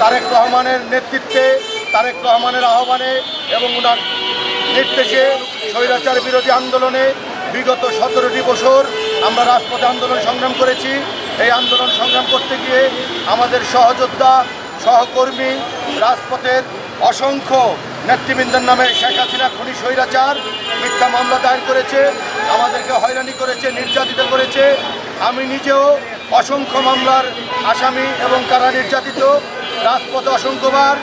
তারেক রহমানের নেতৃত্বে, তারেক রহমানের আহ্বানে এবং ওনার নির্দেশে স্বৈরাচার বিরোধী আন্দোলনে বিগত সতেরোটি বছর আমরা রাজপথে আন্দোলন সংগ্রাম করেছি। এই আন্দোলন সংগ্রাম করতে গিয়ে আমাদের সহযোদ্ধা, সহকর্মী, রাজপথের অসংখ্য নেতৃবৃন্দের নামে শেখ হাসিনা খনি স্বৈরাচার, মিথ্যা মামলা দায়ের করেছে, আমাদেরকে হয়রানি করেছে, নির্যাতিত করেছে। আমি নিজেও অসংখ্য মামলার আসামি এবং কারা নির্যাতিত। রাজপথে অসংখ্যবার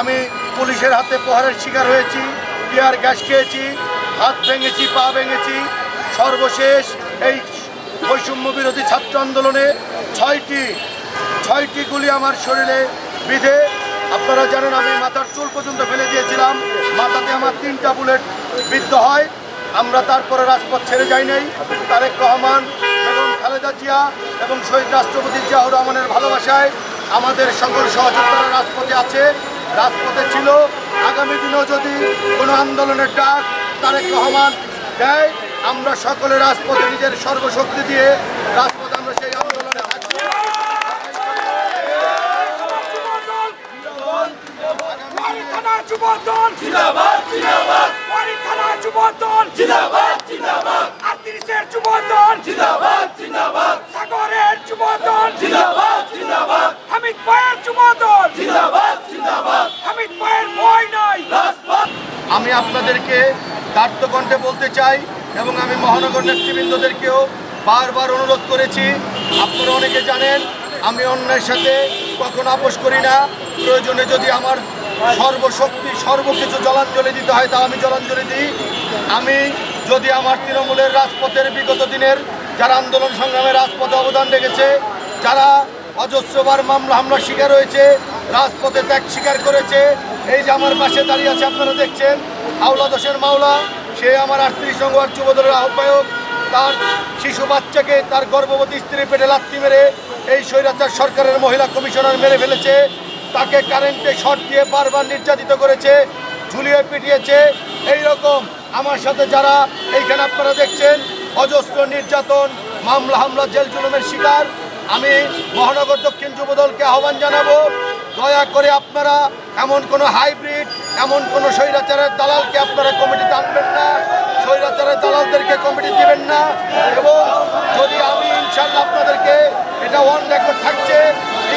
আমি পুলিশের হাতে প্রহারের শিকার হয়েছি, টিয়ার গ্যাস খেয়েছি, হাত ভেঙেছি, পা ভেঙেছি। সর্বশেষ এই বৈষম্য বিরোধী ছাত্র আন্দোলনে ছয়টি ছয়টি গুলি আমার শরীরে বিধে। আপনারা জানেন আমি মাথার চুল পর্যন্ত ফেলে দিয়েছিলাম, মাথাতে আমার তিনটা বুলেট বিদ্ধ হয়। আমরা তারপরে রাজপথ ছেড়ে যাই নাই। তারেক রহমান খালেদা জিয়া এবং শহীদ রাষ্ট্রপতি জিয়াউর রহমানের ভালোবাসায় আমাদের সকল সহযোগিতারা রাজপথে আছে। রাজপথে ছিল। আগামী দিনেও যদি কোনো আন্দোলনের ডাক তারেক রহমান দেয়, আমরা সকলে রাজপথে নিজের সর্বশক্তি দিয়ে রাজপথে আমরা সেই আন্দোলনে থাকব ওয়ারি থানা যুবদল, জিন্দাবাদ সাগরের যুবদল জিন্দাবাদ জিন্দাবাদ হামিদ ভাইয়ের যুবদল জিন্দাবাদ জিন্দাবাদ হামিদ ভাইয়ের ভয় নাই রাজপথ আমি আপনাদেরকে দার্থকণ্ঠে বলতে চাই এবং আমি মহানগর নেতৃবৃন্দদেরকেও বারবার অনুরোধ করেছি। আপনারা অনেকে জানেন আমি অন্যের সাথে কখনো আপোষ করি না। প্রয়োজনে যদি আমার সর্বশক্তি সর্বকিছু জলাঞ্জলি দিতে হয় তা আমি জলাঞ্জলি দিই। আমি যদি আমার তৃণমূলের রাজপথের বিগত দিনের যারা আন্দোলন সংগ্রামে রাজপথে অবদান রেখেছে যারা অজস্রবার মামলা হামলার শিকার হয়েছে, রাজপথে ত্যাগ স্বীকার করেছে। এই যে আমার পাশে দাঁড়িয়ে আছে, আপনারা দেখছেন, আউলা দোষের মাওলা, সে আমার আটত্রিশ ওয়ার্ড যুবদলের আহ্বায়ক। তার শিশু বাচ্চাকে তার গর্ভবতী স্ত্রী পেটে লাত্তি মেরে এই স্বৈরাচার সরকারের মহিলা কমিশনার মেরে ফেলেছে। তাকে কারেন্টে শর্ট দিয়ে বারবার নির্যাতিত করেছে, ঝুলিয়ে পিটিয়েছে। এই রকম আমার সাথে যারা এইখানে আপনারা দেখছেন, অজস্র নির্যাতন, মামলা হামলা জেল জুলুমের শিকার। আমি মহানগর দক্ষিণ যুবদলকে আহ্বান জানাব, দয়া করে আপনারা এমন কোনো হাইব্রিড, এমন কোনো স্বৈরাচারের দালালকে আপনারা কমিটিতে আনবেন না, স্বৈরাচারের দালালদেরকে কমিটি দিবেন না এবং যদি আমি ইনশাল্লাহ আপনাদেরকে এটা ওয়ান রেকর্ড থাকছে,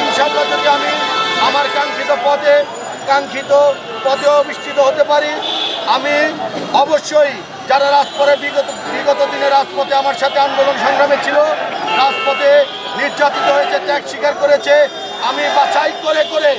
ইনশাল্লাহ যদি আমি আমার কাঙ্ক্ষিত পদে কাঙ্ক্ষিত পদে অধিষ্ঠিত হতে পারি, আমি অবশ্যই যারা রাজপথে বিগত বিগত দিনে রাজপথে আমার সাথে আন্দোলন সংগ্রামে ছিল নির্যাতিত হয়েছে ত্যাগ স্বীকার করেছে আমি বাছাই করে করে